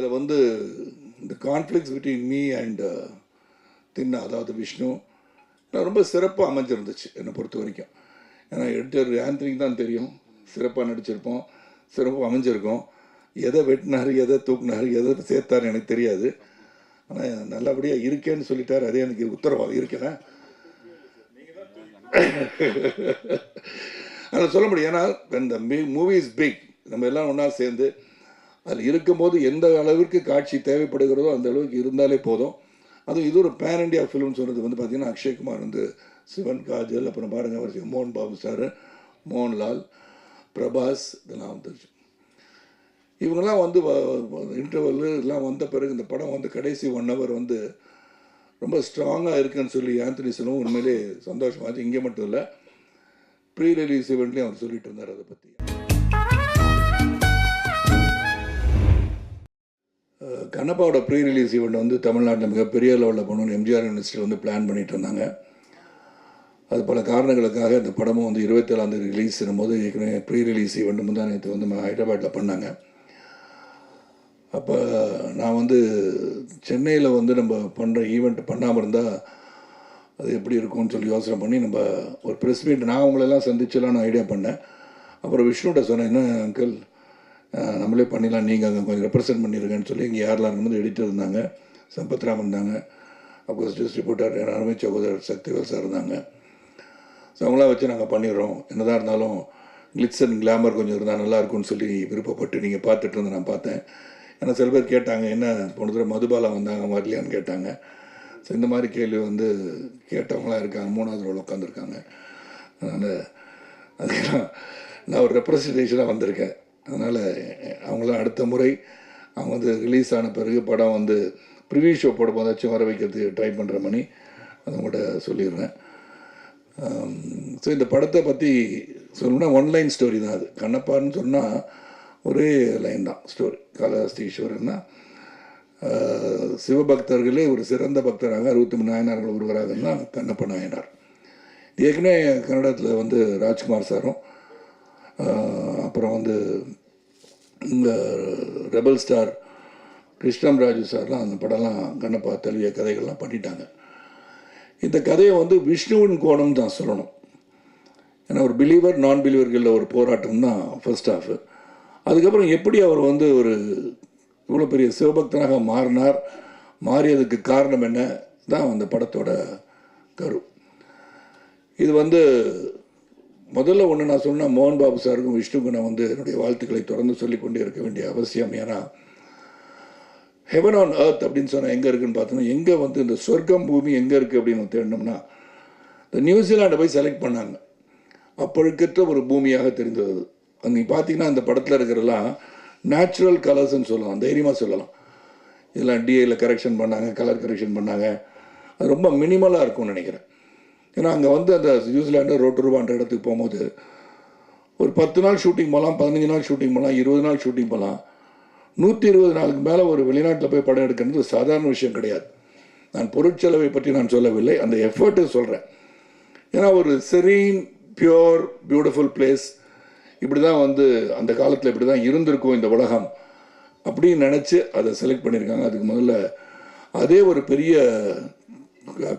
அதில் வந்து இந்த கான்ஃப்ளிக்ஸ் பிட்வீன் மீ அண்ட் தின்னா அதாவது விஷ்ணு ரொம்ப சிறப்பாக அமைஞ்சிருந்துச்சு என்னை பொறுத்த வரைக்கும். ஏன்னா எடிட்டர் ஆந்தனிக்கு தான் தெரியும். சிறப்பாக நடிச்சிருப்போம். சிறப்பாக அமைஞ்சிருக்கோம். எதை வெட்டினார் எதை தூக்குனார் எதை சேர்த்தாரு எனக்கு தெரியாது. ஆனால் நல்லபடியாக இருக்கேன்னு சொல்லிட்டார். அதே எனக்கு உத்தரவாதம் இருக்கிறேன் ஆனால் சொல்ல முடியும். ஏன்னா இந்த மூவி இஸ் பிக் நம்ம எல்லாம் ஒன்றா சேர்ந்து அதில் இருக்கும்போது எந்த அளவிற்கு காட்சி தேவைப்படுகிறதோ அந்த அளவுக்கு இருந்தாலே போதும். அதுவும் இது ஒரு பேன் இண்டியா ஃபிலிம் சொன்னது வந்து பார்த்தீங்கன்னா அக்ஷய்குமார் வந்து சிவன் காஜல் அப்புறம் பாருங்க அவர் மோகன் பாபு சார் மோகன்லால் பிரபாஸ் இதெல்லாம் வந்துருச்சு. இவங்கெல்லாம் வந்து இன்டர்வல் இதெல்லாம் வந்த பிறகு இந்த படம் வந்து கடைசி ஒன் ஹவர் வந்து ரொம்ப ஸ்ட்ராங்காக இருக்குன்னு சொல்லி ஆந்தனி சொல்லவும் உண்மையிலே சந்தோஷமாச்சு இங்கே மட்டும் இல்லை ப்ரீ ரிலீஸ் ஈவெண்ட்லேயும் அவர் சொல்லிட்டு இருந்தார் அதை பற்றி கண்ணப்பாவோட ப்ரீ ரிலீஸ் ஈவெண்ட் வந்து தமிழ்நாட்டில் மிகப்பெரிய லெவலில் பண்ணணும்னு எம்ஜிஆர் யூனிவர்சிட்டி வந்து பிளான் பண்ணிட்டு இருந்தாங்க. அது பல காரணங்களுக்காக இந்த படமும் வந்து இருபத்தேழாம் தேதி ரிலீஸ் போது ஏற்கனவே ப்ரீ ரிலீஸ் ஈவெண்ட் முந்தா நேற்று வந்து ஹைதராபாத்தில் பண்ணாங்க. அப்போ நான் வந்து சென்னையில் வந்து நம்ம பண்ணுற ஈவெண்ட் பண்ணாமல் இருந்தால் அது எப்படி இருக்கும்னு சொல்லி யோசனை பண்ணி நம்ம ஒரு ப்ரெஸ் மீட் நான் அவங்களெல்லாம் சந்திச்செல்லாம் நான் ஐடியா பண்ணேன். அப்புறம் விஷ்ணுகிட்ட சொன்னேன் என்ன அங்கிள் நம்மளே பண்ணிடலாம் நீங்கள் அங்கே கொஞ்சம் ரெப்ரசென்ட் பண்ணியிருக்கேன்னு சொல்லி இங்கே யாரெல்லாம் இருக்கும்போது எடிட்டர் இருந்தாங்க சம்பத்ராமன் இருந்தாங்க அப்போ நியூஸ் ரிப்போர்ட்டர் எல்லாருமே சகோதரர் சக்திவேல் சார் இருந்தாங்க. ஸோ அவங்களாம் வச்சு நாங்கள் பண்ணிடுறோம். என்னதான் இருந்தாலும் கிளிட்ஸ் அண்ட் கிளாமர் கொஞ்சம் இருந்தால் நல்லா இருக்கும்னு சொல்லி விருப்பப்பட்டு நீங்கள் பார்த்துட்டு இருந்து நான் பார்த்தேன். ஏன்னா சில பேர் கேட்டாங்க என்ன போன தடவை மதுபாலா வந்தாங்க வரலையான்னு கேட்டாங்க. ஸோ இந்த மாதிரி கேள்வி வந்து கேட்டவங்களாம் இருக்காங்க மூணாவது ரோல் உட்காந்துருக்காங்க அதனால் அதுக்கெல்லாம் நான் ஒரு ரெப்ரசன்டேஷனாக வந்திருக்கேன். அதனால் அவங்களாம் அடுத்த முறை அவங்க வந்து ரிலீஸ் ஆன பிறகு படம் வந்து ப்ரிவியூ ஷோ போடும்போதாச்சும் வர வைக்கிறதுக்கு ட்ரை பண்ணுற மணி அதை உங்கள்கிட்ட சொல்லிடுறேன். ஸோ இந்த படத்தை பற்றி சொல்லணும்னா ஒன்லைன் ஸ்டோரி தான் அது. கண்ணப்பான்னு சொன்னால் ஒரே லைன் தான் ஸ்டோரி காளஹஸ்தி ஈஸ்வரன்னா சிவபக்தர்களே ஒரு சிறந்த பக்தராக அறுபத்தி மூணு நாயனார்கள் ஒருவராக தான் கண்ணப்ப நாயனார். ஏற்கனவே கன்னடத்தில் வந்து ராஜ்குமார் சாரும் அப்புறம் வந்து இந்த ரெபல் ஸ்டார் கிருஷ்ணம் ராஜு சார்லாம் அந்த படம்லாம் கண்ணப்பா தழுவிய கதைகள்லாம் பண்ணிட்டாங்க. இந்த கதையை வந்து விஷ்ணுவின் கோணம் தான் சொல்லணும். ஏன்னா ஒரு பிலீவர் நான் பிலீவர்களில் ஒரு போராட்டம் தான் ஃபர்ஸ்ட் ஆஃப் அதுக்கப்புறம் எப்படி அவர் வந்து ஒரு இவ்வளோ பெரிய சிவபக்தனாக மாறினார் மாறியதுக்கு காரணம் என்ன தான் அந்த படத்தோட கரு. இது வந்து முதல்ல ஒன்று நான் சொன்னால் மோகன் பாபு சாருக்கும் விஷ்ணுக்கும் நான் வந்து என்னுடைய வாழ்த்துக்களை தொடர்ந்து சொல்லிக்கொண்டே இருக்க வேண்டிய அவசியம். ஏன்னா ஹெவன் ஆன் அர்த் அப்படின்னு சொன்னால் எங்கே இருக்குன்னு பார்த்தோம்னா எங்கே வந்து இந்த சொர்க்கம் பூமி எங்கே இருக்குது அப்படின்னு தேடினோம்னா இந்த நியூசிலாண்டை போய் செலக்ட் பண்ணாங்க. அப்பழுக்கற்ற ஒரு பூமியாக தெரிந்தது. அது அங்கே பார்த்தீங்கன்னா அந்த படத்தில் இருக்கிறதெல்லாம் நேச்சுரல் கலர்ஸ்ன்னு சொல்லலாம். தைரியமாக சொல்லலாம். இதெல்லாம் டிஏயில் கரெக்ஷன் பண்ணாங்க கலர் கரெக்ஷன் பண்ணாங்க. அது ரொம்ப மினிமலாக இருக்கும்னு நினைக்கிறேன். ஏன்னா அங்கே வந்து அந்த நியூசிலாண்டு ரோட்டருவான்ற இடத்துக்கு போகும்போது ஒரு பத்து நாள் ஷூட்டிங் போகலாம் பதினஞ்சு நாள் ஷூட்டிங் போகலாம் இருபது நாள் ஷூட்டிங் போகலாம் நூற்றி இருபது நாளுக்கு மேலே ஒரு வெளிநாட்டில் போய் படம் எடுக்கிறது சாதாரண விஷயம் கிடையாது. நான் பொருட்செலவை பற்றி நான் சொல்லவில்லை அந்த எஃபர்ட்டு சொல்கிறேன் ஏன்னா ஒரு செரீன் பியோர் பியூட்டிஃபுல் பிளேஸ் இப்படி தான் வந்து அந்த காலத்தில் இப்படி தான் இருந்திருக்கும் இந்த உலகம். அப்படின்னு நினச்சி அதை செலக்ட் பண்ணியிருக்காங்க. அதுக்கு முதல்ல அதே ஒரு பெரிய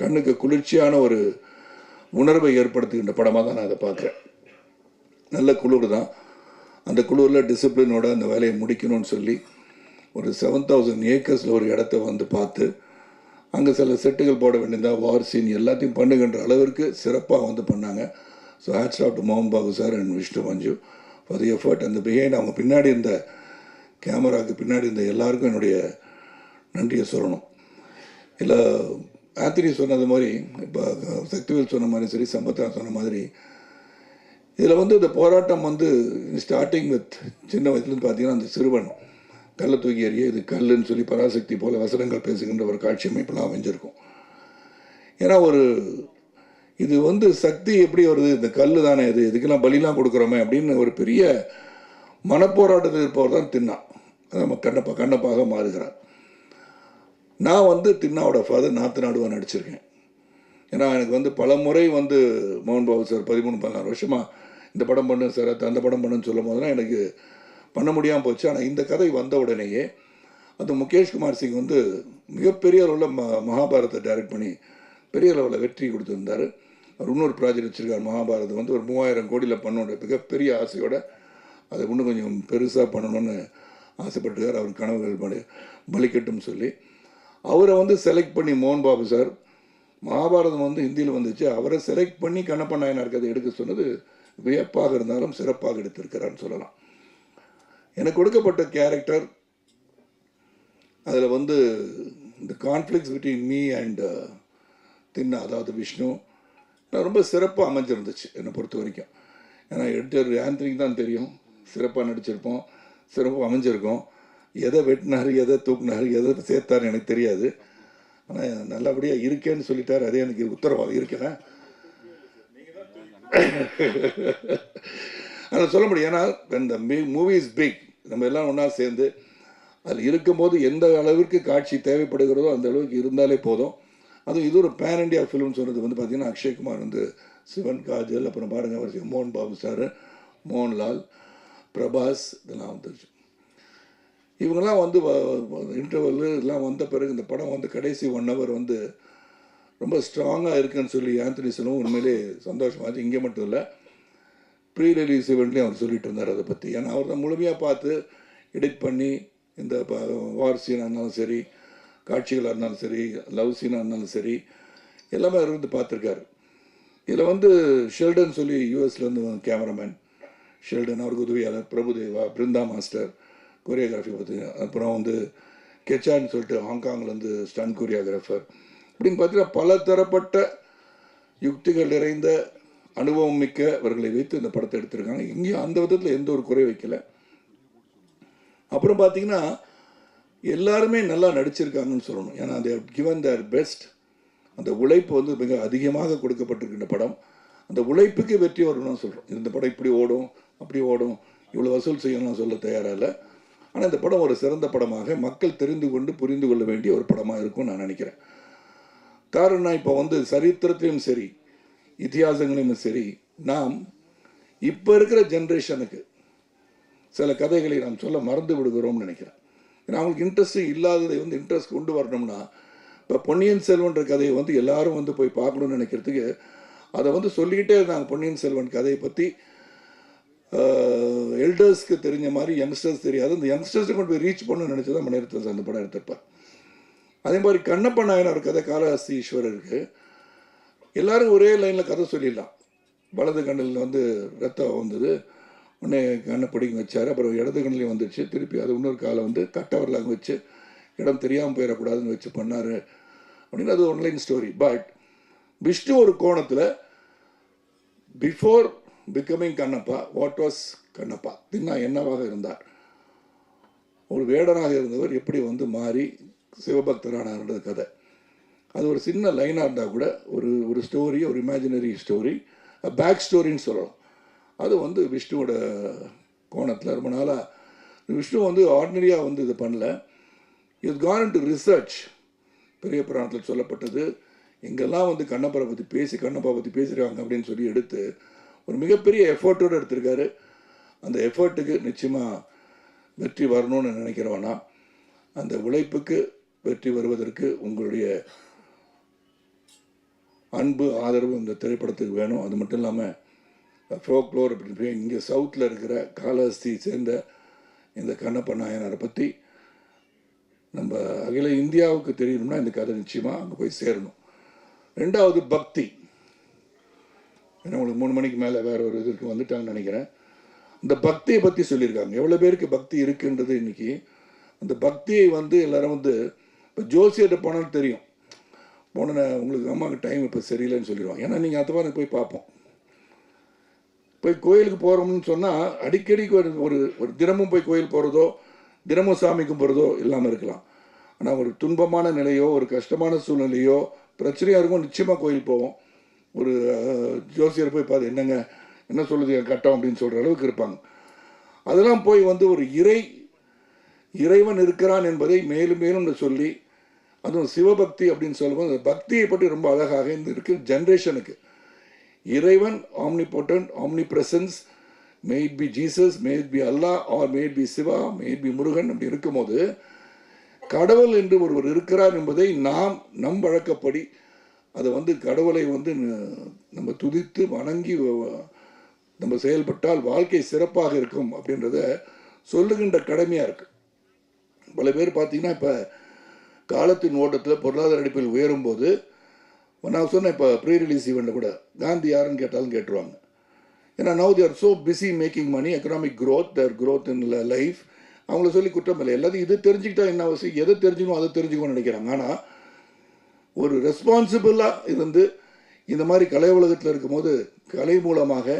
கண்ணுக்கு குளிர்ச்சியான ஒரு உணர்வை ஏற்படுத்துகின்ற படமாக தான் நான் அதை பார்க்குறேன். நல்ல குளிர் தான். அந்த குளிரில் டிசிப்ளினோட அந்த வேலையை முடிக்கணும்னு சொல்லி ஒரு செவன் தௌசண்ட் ஏக்கர்ஸில் ஒரு இடத்த வந்து பார்த்து அங்கே சில செட்டுகள் போட வேண்டியதா வார் சீன் எல்லாத்தையும் பண்ணுகின்ற அளவிற்கு சிறப்பாக வந்து பண்ணாங்க. ஸோ ஹேட்ஸ் ஆஃப் டு மோகன் Babu sir and Vishnu Manchu for the effort அந்த பிஹைண்ட் அவங்க பின்னாடி இருந்த கேமராவுக்கு பின்னாடி இருந்த எல்லாருக்கும் என்னுடைய நன்றியை சொல்லணும். இல்லை ஆத்திரி சொன்னது மாதிரி இப்போ சக்திவேல் சொன்ன மாதிரி சரி சம்பத்ரா சொன்ன மாதிரி இதில் வந்து இந்த போராட்டம் வந்து ஸ்டார்டிங் வித் சின்ன வயசுலேருந்து பார்த்தீங்கன்னா அந்த சிறுவன் கல்லை தூக்கி எறிய இது கல்லுன்னு சொல்லி பராசக்தி போல வசனங்கள் பேசுகின்ற ஒரு காட்சி அமைப்பெல்லாம் அமைஞ்சிருக்கும். ஏன்னா ஒரு இது வந்து சக்தி எப்படி வருது? இந்த கல் தானே இது? இதுக்கெல்லாம் பலிலாம் கொடுக்குறோமே அப்படின்னு ஒரு பெரிய மனப்போராட்டத்தில் இருப்பவர் தான் தின்னான் நம்ம கண்ணப்பா கண்ணப்பாக மாறுகிறார். நான் வந்து தின்னாவோட ஃபாதர் நாத்து நாடுவா நடிச்சிருக்கேன். ஏன்னா எனக்கு வந்து பல முறை வந்து மோகன் பாபு சார் பதிமூணு பதினாறு வருஷமாக இந்த படம் பண்ணு சார் அந்த படம் பண்ணுன்னு சொல்லும் போதெல்லாம் எனக்கு பண்ண முடியாமல் போச்சு. ஆனால் இந்த கதை வந்த உடனேயே அது முகேஷ் குமார் சிங் வந்து மிகப்பெரிய அளவில் ம மகாபாரத்தை டைரக்ட் பண்ணி பெரிய அளவில் வெற்றி கொடுத்துருந்தார். அவர் இன்னொரு ப்ராஜெக்ட் வச்சுருக்கார் மகாபாரதம். வந்து ஒரு மூவாயிரம் கோடியில் பண்ணோட மிகப்பெரிய ஆசையோட அதை இன்னும் கொஞ்சம் பெருசாக பண்ணணும்னு ஆசைப்பட்டிருக்கார். அவர் கனவுகள் படி பலிக்கட்டும் சொல்லி. அவரை வந்து செலக்ட் பண்ணி மோகன் பாபு சார் மகாபாரதம் வந்து ஹிந்தியில் வந்துச்சு. அவரை செலக்ட் பண்ணி கண்ணப்ப நாயனார் கதை எடுக்க சொன்னது வியப்பாக இருந்தாலும் சிறப்பாக எடுத்திருக்கிறான்னு சொல்லலாம். எனக்கு கொடுக்கப்பட்ட கேரக்டர் அதில் வந்து இந்த கான்ஃப்ளிக்ஸ் பிட்வீன் மீ அண்ட் தின்னா அதாவது விஷ்ணு நான் ரொம்ப சிறப்பாக அமைஞ்சிருந்துச்சு என்னை பொறுத்த வரைக்கும். ஏன்னா எடிட்டர் ஆந்தனிக்கு தான் தெரியும். சிறப்பாக நடிச்சிருப்போம் சிறப்பாக அமைஞ்சிருக்கோம். எதை வெட்டினார் எதை தூக்குனார் எதை சேர்த்தாரு எனக்கு தெரியாது. ஆனால் நல்லபடியாக இருக்கேன்னு சொல்லிட்டார். அதே எனக்கு உத்தரவாதம் இருக்கிறேன் ஆனால் சொல்ல முடியும். ஏன்னா இந்த மூவி இஸ் பிக் நம்ம எல்லாம் ஒன்றா சேர்ந்து அதில் இருக்கும்போது எந்த அளவிற்கு காட்சி தேவைப்படுகிறதோ அந்த அளவுக்கு இருந்தாலே போதும். அதுவும் இது ஒரு பேன் இண்டியா ஃபிலிம் சொன்னது வந்து பார்த்திங்கன்னா அக்ஷய்குமார் வந்து சிவன் காஜல் அப்புறம் பாருங்க அவர் மோகன் பாபு சார் மோகன்லால் பிரபாஸ் இதெல்லாம் வந்துருச்சு. இவங்கெல்லாம் வந்து இன்டர்வல் இதெல்லாம் வந்த பிறகு இந்த படம் வந்து கடைசி ஒன் ஹவர் வந்து ரொம்ப ஸ்ட்ராங்காக இருக்குன்னு சொல்லி ஆந்தனி சொல்லவும் உண்மையிலே சந்தோஷமாச்சு இங்கே மட்டும் இல்லை ப்ரீ ரிலீஸ் இவெண்ட்லேயும் அவர் சொல்லிட்டு இருந்தார் அதை பற்றி ஏன்னா அவர் தான் முழுமையாக பார்த்து எடிட் பண்ணி இந்த வார் சீனாக இருந்தாலும் சரி காட்சிகளாக இருந்தாலும் சரி லவ் சீனாக இருந்தாலும் சரி எல்லாமே அவர் வந்து பார்த்துருக்காரு. இதில் வந்து ஷெல்டன் சொல்லி யூஎஸ்லேருந்து கேமராமேன் ஷெல்டன் அவருக்கு உதவியாளர் பிரபுதேவா பிருந்தா மாஸ்டர் கொரியோகிராஃபி பார்த்தீங்கன்னா அப்புறம் வந்து கெச்சான்னு சொல்லிட்டு ஹாங்காங்லேருந்து ஸ்டன் கொரியோகிராஃபர். இப்படின்னு பார்த்தீங்கன்னா பல தரப்பட்ட யுக்திகள் நிறைந்த அனுபவம் மிக்க அவர்களை வைத்து இந்த படத்தை எடுத்திருக்காங்க. இங்கேயும் அந்த விதத்தில் எந்த ஒரு குறை வைக்கலை. அப்புறம் பார்த்தீங்கன்னா எல்லாருமே நல்லா நடிச்சிருக்காங்கன்னு சொல்லணும். ஏன்னா அந்த கிவன் தேர் பெஸ்ட் அந்த உழைப்பு வந்து மிக அதிகமாக கொடுக்கப்பட்டிருக்கின்ற படம். அந்த உழைப்புக்கு வெற்றி வரணும்னு சொல்கிறோம் இந்த படம் இப்படி ஓடும் அப்படி ஓடும் இவ்வளோ வசூல் செய்யணும்னு சொல்ல தயாராக இல்லை. ஆனால் இந்த படம் ஒரு சிறந்த படமாக மக்கள் தெரிந்து கொண்டு புரிந்து கொள்ள வேண்டிய ஒரு படமாக இருக்கும்னு நான் நினைக்கிறேன். காரணம் இப்போ வந்து சரித்திரத்திலையும் சரி இத்தியாசங்களையும் சரி நாம் இப்போ இருக்கிற ஜென்ரேஷனுக்கு சில கதைகளை நாம் சொல்ல மறந்து விடுகிறோம்னு நினைக்கிறேன். ஏன்னா அவங்களுக்கு இன்ட்ரெஸ்ட் இல்லாததை வந்து இன்ட்ரெஸ்ட் கொண்டு வரணும்னா இப்போ பொன்னியின் செல்வன்ற கதையை வந்து எல்லாரும் வந்து போய் பார்க்கணும்னு நினைக்கிறதுக்கு அதை வந்து சொல்லிக்கிட்டே இருந்தாங்க பொன்னியின் செல்வன் கதையை பற்றி எல்டர்ஸ்க்கு தெரிஞ்ச மாதிரி யங்ஸ்டர்ஸ் தெரியாது. அந்த யங்ஸ்டர்ஸை கொண்டு போய் ரீச் பண்ணணும்னு நினச்சி தான் மணிரத்னம் அந்த படம் எடுத்திருப்பார் அதே மாதிரி கண்ணப்ப நாயனார் கதை காளஹஸ்தி ஈஸ்வரருக்கு எல்லாரும் ஒரே லைனில் கதை சொல்லிடலாம். வலது கண்ணில் வந்து ரத்தம் வந்தது. உடனே கண்ணை பிடிக்க வச்சார். அப்புறம் இடது கண்ணிலையும் வந்துடுச்சு திருப்பி அது இன்னொரு காலை வந்து கட்டவரில் அங்கே வச்சு இடம் தெரியாமல் போயிடக்கூடாதுன்னு வச்சு பண்ணார். அப்படின்னு அது ஒன்லைன் ஸ்டோரி பட் விஷ்ணு ஒரு கோணத்தில் before becoming Kannappa what was Kannappa Thinna என்னவாக இருந்தார்? ஒரு வேடனாக இருந்தவர் எப்படி வந்து மாறி சிவபக்தரானார்ன்றது கதை. அது ஒரு சின்ன லைனாக இருந்தால் கூட ஒரு ஒரு ஸ்டோரி ஒரு இமேஜினரி ஸ்டோரி பேக் ஸ்டோரின்னு சொல்லலாம். அது வந்து விஷ்ணுவோட கோணத்தில் ரொம்ப நாளாக விஷ்ணு வந்து ஆர்டினரியாக வந்து இது பண்ணல. இஸ் கான் டு ரிசர்ச் பெரிய புராணத்தில் சொல்லப்பட்டது எங்கெல்லாம் வந்து கண்ணப்பரை பற்றி பேசி கண்ணப்பா பற்றி பேசுகிறாங்க அப்படின்னு சொல்லி எடுத்து ஒரு மிகப்பெரிய எஃபர்ட்டோடு எடுத்திருக்காரு. அந்த எஃபர்ட்டுக்கு நிச்சயமாக வெற்றி வரணும்னு நினைக்கிறவனா அந்த உழைப்புக்கு வெற்றி வருவதற்கு உங்களுடைய அன்பு ஆதரவு இந்த திரைப்படத்துக்கு வேணும். அது மட்டும் இல்லாமல் ஃபோக்லோர் அப்படின்னு இங்கே சவுத்தில் இருக்கிற காலஹஸ்தி சேர்ந்த இந்த கண்ணப்ப நாயனாரை பற்றி நம்ம அகில இந்தியாவுக்கு தெரியணும்னா இந்த கதை நிச்சயமாக அங்கே போய் சேரணும். ரெண்டாவது பக்தி. ஏன்னா உங்களுக்கு மூணு மணிக்கு மேலே வேற ஒரு இதுக்கு வந்துட்டாங்கன்னு நினைக்கிறேன். இந்த பக்தியை பற்றி சொல்லியிருக்காங்க. எவ்வளோ பேருக்கு பக்தி இருக்குன்றது இன்னைக்கு அந்த பக்தியை வந்து எல்லாரும் வந்து இப்போ ஜோசியர்கிட்ட போனாலும் தெரியும். போன உங்களுக்கு அம்மாவுக்கு டைம் இப்போ சரியில்லைன்னு சொல்லிடுவாங்க. ஏன்னா நீங்கள் அந்த மாதிரி போய் பார்ப்போம். போய் கோயிலுக்கு போகிறோம்னு சொன்னால் அடிக்கடி ஒரு ஒரு ஒரு தினமும் போய் கோயில் போகிறதோ தினமும் சாமி கும்பிட்றதோ இல்லாமல் இருக்கலாம். ஆனால் ஒரு துன்பமான நிலையோ ஒரு கஷ்டமான சூழ்நிலையோ பிரச்சனையாக இருக்கும் நிச்சயமாக கோயில் போவோம். ஒரு ஜோசியர் போய் பார்த்து என்னங்க என்ன சொல்லுது கட்டம் அப்படின்னு சொல்கிற அளவுக்கு இருப்பாங்க. அதெல்லாம் போய் வந்து ஒரு இறை இறைவன் இருக்கிறான் என்பதை மேலும் மேலும் சொல்லி அதுவும் சிவபக்தி அப்படின்னு சொல்லும்போது அந்த பக்தியை பற்றி ரொம்ப அழகாக இந்த இருக்கு ஜென்ரேஷனுக்கு. இறைவன் omnipotent omnipresence maybe Jesus maybe Allah or maybe Shiva maybe Murugan அப்படி இருக்கும்போது கடவுள் என்று ஒருவர் இருக்கிறார் என்பதை நாம் நம் வழக்கப்படி அதை வந்து கடவுளை வந்து நம்ம துதித்து வணங்கி நம்ம செயல்பட்டால் வாழ்க்கை சிறப்பாக இருக்கும் அப்படின்றத சொல்லுகின்ற கடமையாக இருக்குது பல பேர் பார்த்தீங்கன்னா இப்போ காலத்தின் ஓட்டத்தில் பொருளாதார அடிப்பில் உயரும்போது நான் சொன்னேன் இப்போ ப்ரீ ரிலீஸ் ஈவெண்ட்டில் கூட காந்தி யாருன்னு கேட்டாலும் கேட்டுருவாங்க. ஏன்னா now they're so busy making money economic growth their growth in life அவங்கள சொல்லி குற்றம் இல்லை. எல்லாத்தையும் இது தெரிஞ்சுக்கிட்டா என்ன அவசியம்? எதை தெரிஞ்சுக்கணும் அதை தெரிஞ்சுக்கணும்னு நினைக்கிறாங்க. ஆனால் ஒரு ரெஸ்பான்சிபிளாக இருந்து இந்த மாதிரி கலை உலகத்தில் இருக்கும்போது கலை மூலமாக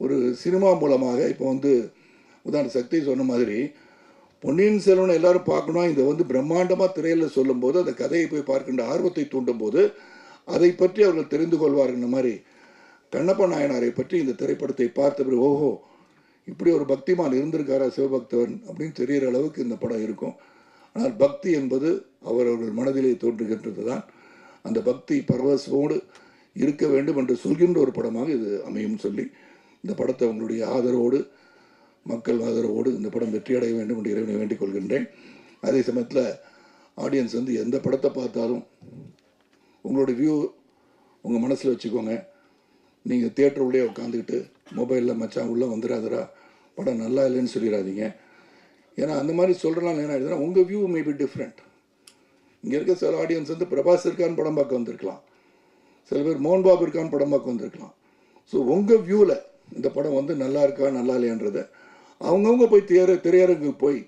ஒரு சினிமா மூலமாக இப்போ வந்து உதாரண சக்தி சொன்ன மாதிரி பொன்னியின் செல்வனை எல்லாரும் பார்க்கணும் இதை வந்து பிரம்மாண்டமாக திரையில் சொல்லும்போது அந்த கதையை போய் பார்க்கின்ற ஆர்வத்தை தூண்டும் போது அதை பற்றி அவர்கள் தெரிந்து கொள்வார்கள் மாதிரி கண்ணப்ப நாயனாரை பற்றி இந்த திரைப்படத்தை பார்த்த பிறகு ஓஹோ இப்படி ஒரு பக்திமான் இருந்திருக்காரா சிவபக்தவன் அப்படின்னு தெரிகிற அளவுக்கு இந்த படம் இருக்கும். ஆனால் பக்தி என்பது அவரவர்கள் மனதிலே தோன்றுகின்றது தான் அந்த பக்தி பரவசமோடு இருக்க வேண்டும் என்று சொல்கின்ற ஒரு படமாக இது அமையும் சொல்லி இந்த படத்தை உங்களுடைய ஆதரவோடு மக்கள் ஆதரவோடு இந்த படம் வெற்றி அடைய வேண்டும் என்று இறைவனை வேண்டிக் கொள்கின்றேன். அதே சமயத்தில் ஆடியன்ஸ் வந்து எந்த படத்தை பார்த்தாலும் உங்களோட வியூ உங்கள் மனசில் வச்சுக்கோங்க. நீங்கள் தியேட்டர் உள்ளே உட்காந்துக்கிட்டு மொபைலில் மச்சான் உள்ளே வந்துடாதரா படம் நல்லா இல்லைன்னு சொல்லிடாதீங்க ஏன்னா அந்த மாதிரி சொல்கிறனால என்ன ஆயிடுதுன்னா உங்கள் வியூ மே பி டிஃப்ரெண்ட் இங்கே இருக்க சில ஆடியன்ஸ் வந்து பிரபாஸ் இருக்கான்னு படம் பார்க்க வந்திருக்கலாம். சில பேர் மோகன் பாபு இருக்கான்னு படம் பார்க்க வந்திருக்கலாம். ஸோ உங்கள் வியூவில் இந்த படம் வந்து நல்லா இருக்கா நல்லா இல்லையான்றதை. அவங்கவுங்க போய் திரையர திரையரங்குக்கு போய்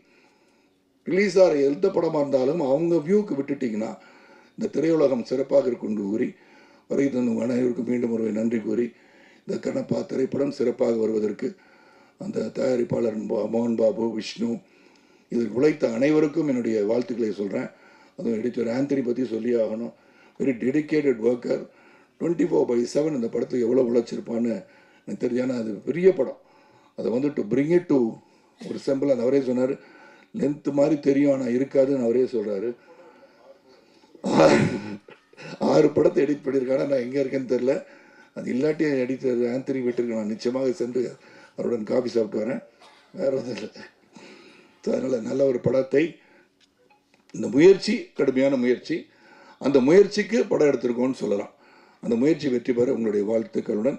ரிலீஸ் ஆகிற எந்த படமாக இருந்தாலும் அவங்க வியூக்கு விட்டுட்டிங்கன்னா இந்த திரையுலகம் சிறப்பாக இருக்கும் என்று கூறி வரை தந்து அனைவருக்கும் மீண்டும் ஒருவை நன்றி கூறி இந்த கண்ணப்பா திரைப்படம் சிறப்பாக வருவதற்கு அந்த தயாரிப்பாளர் மோகன் பாபு விஷ்ணு இதில் உழைத்த அனைவருக்கும் என்னுடைய வாழ்த்துக்களை சொல்கிறேன் அதுவும் எடிட்டர் ஆந்தனி பற்றி சொல்லி ஆகணும். Very dedicated worker twenty four by seven இந்த படத்துக்கு எவ்வளோ உழைச்சிருப்பான்னு எனக்கு தெரிஞ்சானா அது பெரிய படம். அதை வந்து டு பிரிங் இட் டு ஒரு செம்பிள் அந்த அவரே சொன்னார் லென்த் மாதிரி தெரியும் ஆனால் இருக்காதுன்னு அவரே சொல்கிறாரு ஆறு படத்தை எடிட் பண்ணியிருக்காங்க நான் எங்கே இருக்கேன்னு தெரில அது இல்லாட்டி எடிட்டர் ஆந்தனி வீட்டிற்கு நான் நிச்சயமாக சென்று அவருடன் காஃபி சாப்பிட்டு வரேன். வேற ஒன்றும் இல்லை. ஸோ அதனால் நல்ல ஒரு படத்தை இந்த முயற்சி கடுமையான முயற்சி. அந்த முயற்சிக்கு படம் எடுத்திருக்கோன்னு சொல்லலாம். அந்த முயற்சி வெற்றி பெற உங்களுடைய வாழ்த்துக்களுடன்